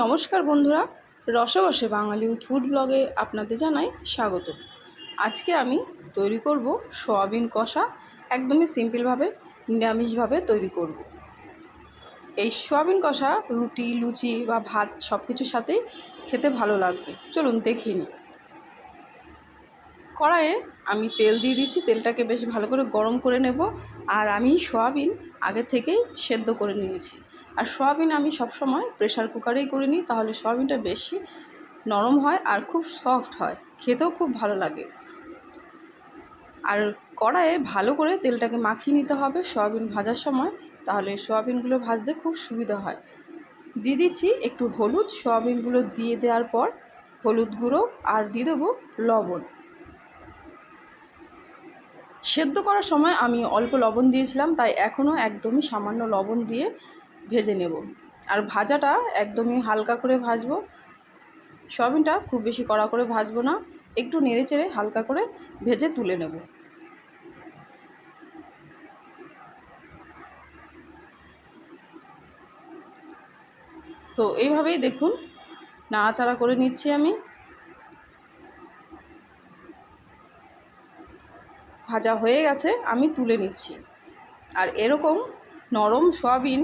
নমস্কার বন্ধুরা, রসবসে বাঙালি ফুড ব্লগে আপনাদের জানাই স্বাগত। আজকে আমি তৈরি করব সোয়াবিন কষা, একদমই সিম্পলভাবে, নিরামিষভাবে তৈরি করব। এই সোয়াবিন কষা, রুটি, লুচি বা ভাত সব কিছুর সাথেই খেতে ভালো লাগবে। চলুন দেখিয়ে নিই। কড়াইয়ে আমি তেল দিয়ে দিচ্ছি, তেলটাকে বেশ ভালো করে গরম করে নেব। আর আমি সোয়াবিন আগে থেকেই সেদ্ধ করে নিয়েছি। আর সোয়াবিন আমি সবসময় প্রেশার কুকারেই করে নিই, তাহলে সোয়াবিনটা বেশি নরম হয় আর খুব সফট হয়। খেতেও খুব ভালো লাগে। আর কড়াইয়ে ভালো করে তেলটাকে মাখিয়ে নিতে হবে সোয়াবিন ভাজার সময়, তাহলে সোয়াবিনগুলো ভাজতে খুব সুবিধা হয়। দিয়ে দিচ্ছি একটু হলুদ, সোয়াবিনগুলো দিয়ে দেওয়ার পর হলুদ গুঁড়ো আর দিয়ে দেবো লবণ। সেদ্ধ করার সময় আমি অল্প লবণ দিয়েছিলাম, তাই এখনও একদমই সামান্য লবণ দিয়ে ভেজে নেব। আর ভাজাটা একদমই হালকা করে ভাজবো। সয়াবিনটা খুব বেশি কড়া করে ভাজবো না, একটু নেড়ে চেড়ে হালকা করে ভেজে তুলে নেব। তো এইভাবেই দেখুন, নাড়াচাড়া করে নিচ্ছি আমি। ভাজা হয়ে গেছে, আমি তুলে নিচ্ছি। আর এরকম নরম সয়াবিন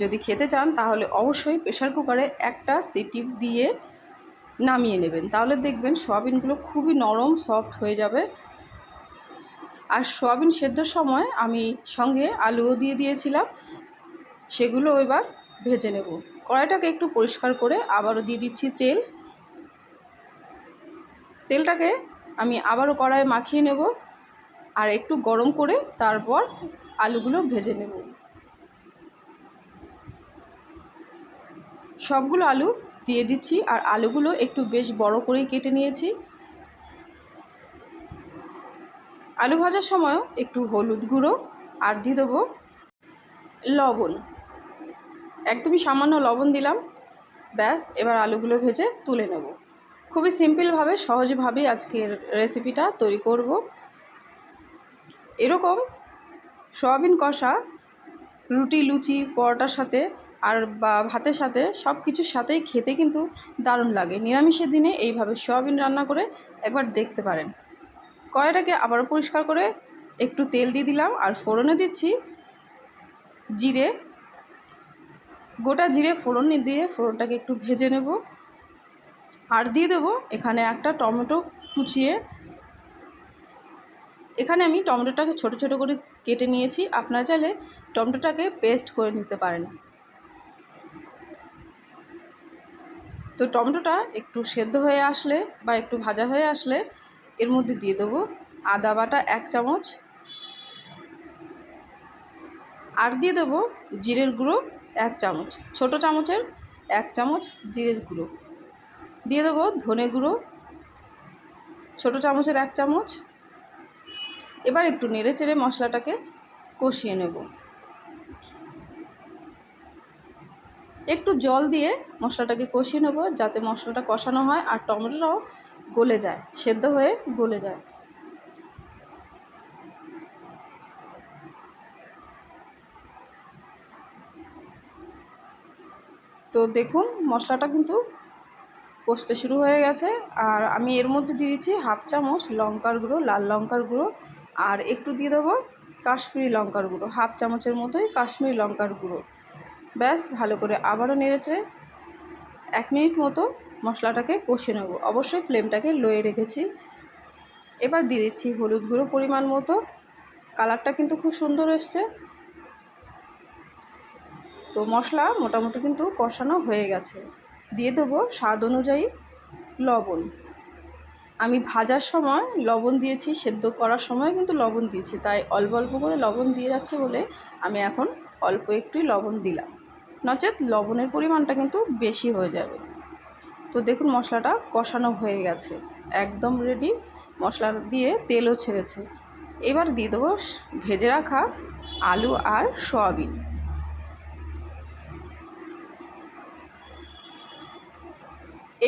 যদি খেতে চান, তাহলে অবশ্যই প্রেশার কুকারে একটা সিটি দিয়ে নামিয়ে নেবেন। তাহলে দেখবেন সয়াবিনগুলো খুবই নরম, সফট হয়ে যাবে। আর সয়াবিন সেদ্ধর সময় আমি সঙ্গে আলুও দিয়ে দিয়েছিলাম, সেগুলো এবার ভেজে নেব। কড়াইটাকে একটু পরিষ্কার করে আবারও দিয়ে দিচ্ছি তেল। তেলটাকে আমি আবারও কড়াইয়ে মাখিয়ে নেব। আর একটু গরম করে তারপর আলুগুলো ভেজে নেব। সবগুলো আলু দিয়ে দিচ্ছি আর আলুগুলো একটু বেশ বড় করেই কেটে নিয়েছি। আলু ভাজার সময়ও একটু হলুদ গুঁড়ো আর দিয়ে দেবো লবণ। একদমই সামান্য লবণ দিলাম। ব্যাস, এবার আলুগুলো ভেজে তুলে নেব। খুবই সিম্পলভাবে, সহজভাবেই আজকের রেসিপিটা তৈরি করব। এরকম সয়াবিন কষা, রুটি, লুচি, পরোটার সাথে আর বা ভাতের সাথে সব কিছুর সাথেই খেতে কিন্তু দারুণ লাগে। নিরামিষের দিনে এইভাবে সয়াবিন রান্না করে একবার দেখতে পারেন। কড়াইটাকে আবারও পরিষ্কার করে একটু তেল দিয়ে দিলাম আর ফোড়নে দিচ্ছি জিরে। গোটা জিরে ফোড়ন দিয়ে ফোড়নটাকে একটু ভেজে নেব। আর দিয়ে দেবো এখানে একটা টমেটো কুচিয়ে এখানে আমি টমেটোটাকে ছোট ছোট করে কেটে নিয়েছি। আপনারা চাইলে টমেটোটাকে পেস্ট করে নিতে পারেন। তো টমেটোটা একটু সেদ্ধ হয়ে আসলে বা একটু ভাজা হয়ে আসলে এর মধ্যে দিয়ে দেবো আদা বাটা এক চামচ। আর দিয়ে দেবো জিরের গুঁড়ো এক চামচ। ছোট চামচের এক চামচ জিরের গুঁড়ো। দিয়ে দেবো ধনে গুঁড়ো। ছোটো চামচের এক চামচ এবার একটু নেড়ে চেড়ে মশলাটাকে কষিয়ে নেব। একটু জল দিয়ে মশলাটাকে কষিয়ে নেব যাতে মশলাটা কষানো হয় আর টমেটোটাও গলে যায়, সেদ্ধ হয়ে গলে যায়। তো দেখুন, মশলাটা কিন্তু কষতে শুরু হয়ে গেছে আর আমি এর মধ্যে দিয়ে দিচ্ছি হাফ চামচ লঙ্কার গুঁড়ো, লাল লঙ্কার গুঁড়ো আর একটু দিয়ে দেবো কাশ্মীরি লঙ্কার গুঁড়ো, হাফ চামচের মতোই কাশ্মীরি লঙ্কার গুঁড়ো। ব্যাস, ভালো করে আবারও নেড়েছে এক মিনিট মতো মশলাটাকে কষে নেব। অবশ্যই ফ্লেমটাকে লোয়ে রেখেছি। এবার দিয়ে দিচ্ছি হলুদ গুঁড়ো পরিমাণ মতো। কালারটা কিন্তু খুব সুন্দর এসছে। তো মশলা মোটামুটি কিন্তু কষানো হয়ে গেছে। দিয়ে দেবো স্বাদ অনুযায়ী লবণ। আমি ভাজার সময় লবণ দিয়েছি, সেদ্ধ করার সময় কিন্তু লবণ দিয়েছি। তাই অল্প অল্প করে লবণ দিয়ে যাচ্ছে বলে আমি এখন অল্প একটুই লবণ দিলাম। নচেত লবণের পরিমাণটা কিন্তু বেশি হয়ে যাবে। তো দেখুন মশলাটা কষানো হয়ে গেছে। একদম রেডি মশলা দিয়ে তেলও ছেড়েছে। এবার দিয়ে দেবো ভেজে রাখা আলু আর সয়াবিন।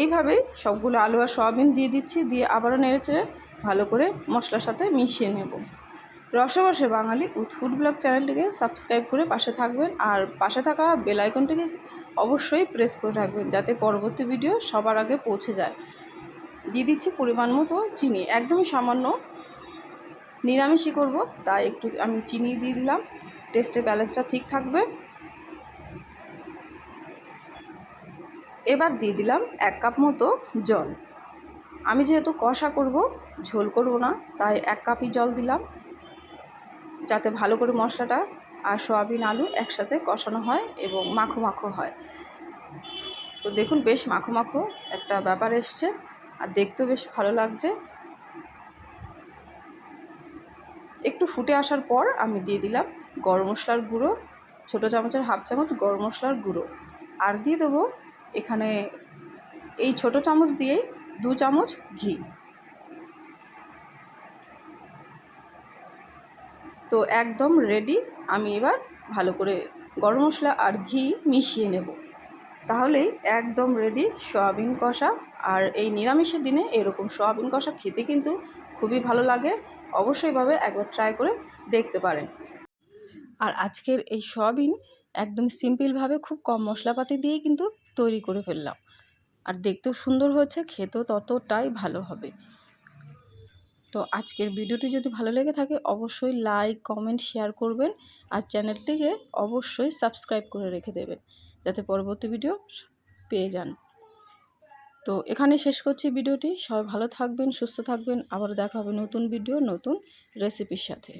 এইভাবেই সবগুলো আলু আর সয়াবিন দিয়ে দিচ্ছি, দিয়ে আবারও নেড়েচেড়ে ভালো করে মশলার সাথে মিশিয়ে নেব। রসে বসে বাঙালি উইথ ফুড ব্লগ চ্যানেলটিকে সাবস্ক্রাইব করে পাশে থাকবেন আর পাশে থাকা বেল আইকনটিকে অবশ্যই প্রেস করে রাখবেন যাতে পরবর্তী ভিডিও সবার আগে পৌঁছে যায়। দিয়ে দিচ্ছি পরিমাণ মতো চিনি, একদমই সামান্য নিরামিষই করব, তাই একটু আমি চিনি দিয়ে দিলাম। টেস্টের ব্যালেন্সটা ঠিক থাকবে। এবার দিয়ে দিলাম এক কাপ মতো জল। আমি যেহেতু কষা করব, ঝোল করব না, তাই এক কাপই জল দিলাম। যাতে ভালো করে মশলাটা আর সয়াবিন আলু একসাথে কষানো হয় এবং মাখো মাখো হয়। তো দেখুন বেশ মাখো মাখো একটা ব্যাপার এসছে, আর দেখতেও বেশ ভালো লাগছে। একটু ফুটে আসার পর আমি দিয়ে দিলাম গরম মশলার গুঁড়ো, ছোটো চামচের হাফ চামচ গরম মশলার গুঁড়ো। আর দিয়ে দেবো এখানে এই ছোটো চামচ দিয়ে দু চামচ ঘি। তো একদম রেডি আমি এবার ভালো করে গরম মশলা আর ঘি মিশিয়ে নেব। তাহলেই একদম রেডি সয়াবিন কষা। আর এই নিরামিষের দিনে এরকম সয়াবিন কষা খেতে কিন্তু খুবই ভালো লাগে। অবশ্যইভাবে একবার ট্রাই করে দেখতে পারেন। আর আজকের এই সয়াবিন একদম সিম্পলভাবে খুব কম মশলাপাতি দিয়েই কিন্তু তৈরি করে ফেললাম। আর দেখতেও সুন্দর হয়েছে, খেতেও ততটাই ভালো হবে। তো আজকের ভিডিওটি যদি ভালো লেগে থাকে, অবশ্যই লাইক কমেন্ট শেয়ার করবেন আর চ্যানেলটিকে অবশ্যই সাবস্ক্রাইব করে রেখে দেবেন, যাতে পরবর্তী ভিডিও পেয়ে যান। তো এখানে শেষ করছি ভিডিওটি। সবাই ভালো থাকবেন, সুস্থ থাকবেন। আবার দেখা হবে নতুন ভিডিও নতুন রেসিপির সাথে।